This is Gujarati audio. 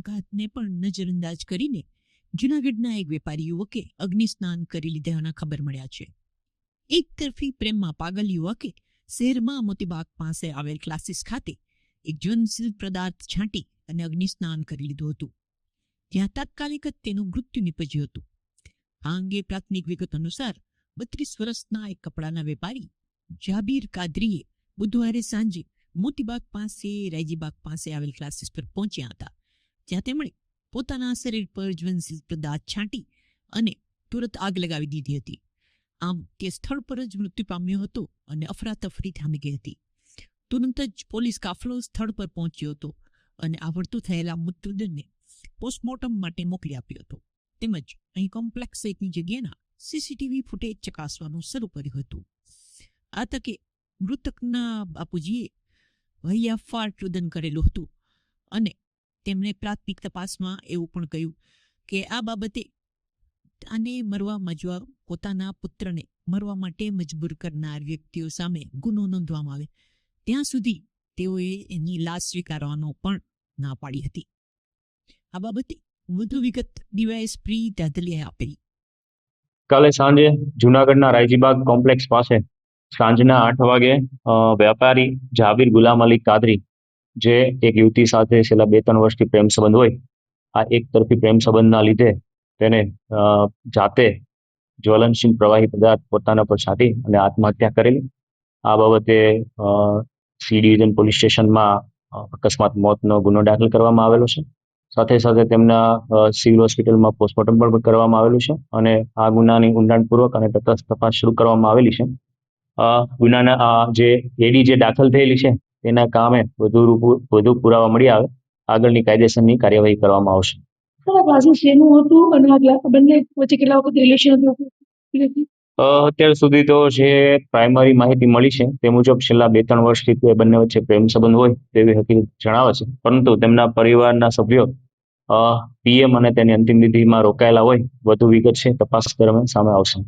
આઘાતને પણ નજરઅંદાજ કરીને જૂનાગઢના એક વેપારી યુવકે અગ્નિ સ્નાન કરી લીધાના ખબર મળ્યા છે. એક તરફી પ્રેમમાં પાગલ યુવકે શહેરમાં મોતીબાગ પાસે આવેલ ક્લાસીસ ખાતે એક જ્વનશીલ પદાર્થ છાંટી અને અગ્નિ સ્નાન કરી લીધું હતું. ત્યાં તાત્કાલિક જ તેનું મૃત્યુ નીપજ્યું હતું. આ અંગે પ્રાથમિક વિગત અનુસાર બત્રીસ વર્ષના એક કપડાના વેપારી જાબીર કાદરીએ બુધવારે સાંજે મોતીબાગ પાસે, રાયજીબાગ પાસે આવેલ ક્લાસીસ પર પહોંચ્યા હતા. જ્યાં તેમણે પોતાના શરીર પર જ્વલનશીલ પદાર્થ છાંટી અને તુરત આગ લગાવી દીધી હતી. આમ તે સ્થળ પર જ મૃત્યુ પામ્યો હતો અને અફરાતફરી થામી ગઈ હતી. તુરંત જ પોલીસ કાફલો સ્થળ પર પહોંચ્યો હતો અને આવડતું થયેલા મૃતદેહને પોસ્ટમોર્ટમ માટે મોકલી આપ્યો હતો. તેમજ અહીં કોમ્પ્લેક્સ સહિતની જગ્યાના સીસીટીવી ફૂટેજ ચકાસવાનું શરૂ કર્યું હતું. આ તકે મૃતકના બાપુજીએ વૈયાફાટ રુદન કરેલું હતું અને તેમણે પ્રાથમિક તપાસમાં એવું પણ કહ્યું કે આ બાબતે આને મરવા મજવા પોતાના પુત્રને મરવા માટે મજબૂર કરનાર વ્યક્તિઓ સામે ગુનો નોંધવામાં આવે. ત્યાં સુધી તેઓએ એની લાશ સ્વીકારવાનો પણ ના પાડી હતી. આ બાબતે વધુ વિગત ડીવાયએસપી દાદલીએ આપી કાલે સાંજે જુનાગઢના રાયજીબાગ કોમ્પ્લેક્સ પાસે સાંજના આઠ વાગે વ્યાપારી જાબીર ગુલામ અલી કાદરી જે એક યુવતી સાથે છેલ્લા બે ત્રણ વર્ષથી પ્રેમ સંબંધ હોય, આ એક તરફી પ્રેમ સંબંધના લીધે તેને જાતે જ્વલનશીલ પ્રવાહી પદાર્થ પોતાના પર છાંટી અને આત્મહત્યા કરેલી. આ બાબતે સી ડિવિઝન પોલીસ સ્ટેશનમાં અકસ્માત મોતનો ગુનો દાખલ કરવામાં આવેલો છે. સાથે સાથે તેમના સિવિલ હોસ્પિટલમાં પોસ્ટમોર્ટમ પણ કરવામાં આવેલું છે અને આ ગુનાની ઊંડાણપૂર્વક અને તપાસ તપાસ શરૂ કરવામાં આવેલી છે. ગુનાના, આ જે એડી જે દાખલ થયેલી છે તેના કામે વધુ વધુ પુરાવા મળી આવે આગળની કાયદેસરની કાર્યવાહી કરવામાં આવશે. અત્યાર સુધી તો જે પ્રાઇમરી માહિતી મળી છે તે મુજબ છેલ્લા બે ત્રણ વર્ષથી તે બંને વચ્ચે પ્રેમ સંબંધ હોય તેવી હકીકત જણાવે છે. પરંતુ તેમના પરિવારના સભ્યો પીએમ અને તેની અંતિમ વિધિમાં રોકાયેલા હોય વધુ વિગત છે તપાસ દરમિયાન સામે આવશે.